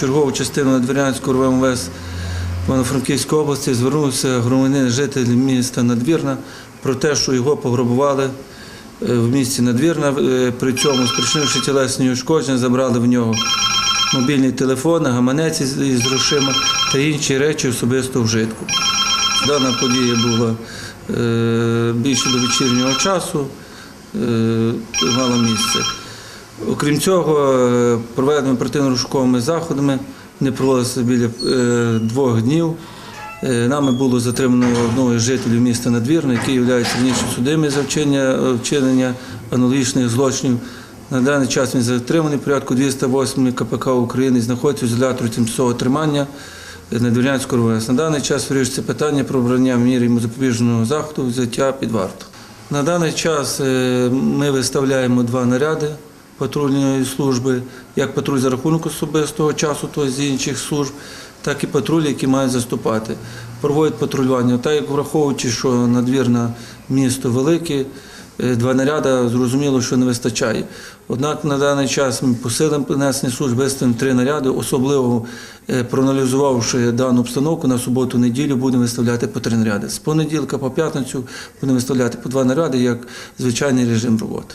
чергову частину Надвірнянського РВМВС Івано-Франківської області звернувся громадянин житель міста Надвірна про те, що його пограбували е, в місті Надвірна. Е, При цьому, спричинивши тілесні ушкодження, забрали в нього мобільний телефон, гаманець із грошима та інші речі особисто вжитку. Дана подія була е, більше до вечірнього часу, мала місце. Окрім цього, е, проведеними оперативно-розшуковими заходами не проводилося біля е, двох днів. Е, Нами було затримано одного із жителів міста Надвірна, який є раніше судимий за вчинення, вчинення аналогічних злочинів. На даний час він затриманий в порядку 208 КПК України і знаходиться в ізоляторі тимчасового тримання Надвірнянського РВС. На даний час вирішується питання про обрання міри йому запобіжного заходу взяття під варту. На даний час ми виставляємо два наряди патрульної служби, як патруль за рахунок особистого часу, тобто з інших служб, так і патрулі, які мають заступати. Проводять патрулювання. Так як враховуючи, що надвірна місто велике, е, два наряди зрозуміло, що не вистачає. Однак на даний час ми посилимо несення служб, виставимо три наряди, особливо е, проаналізувавши дану обстановку на суботу-неділю, будемо виставляти по три наряди. З понеділка по п'ятницю будемо виставляти по два наряди, як звичайний режим роботи.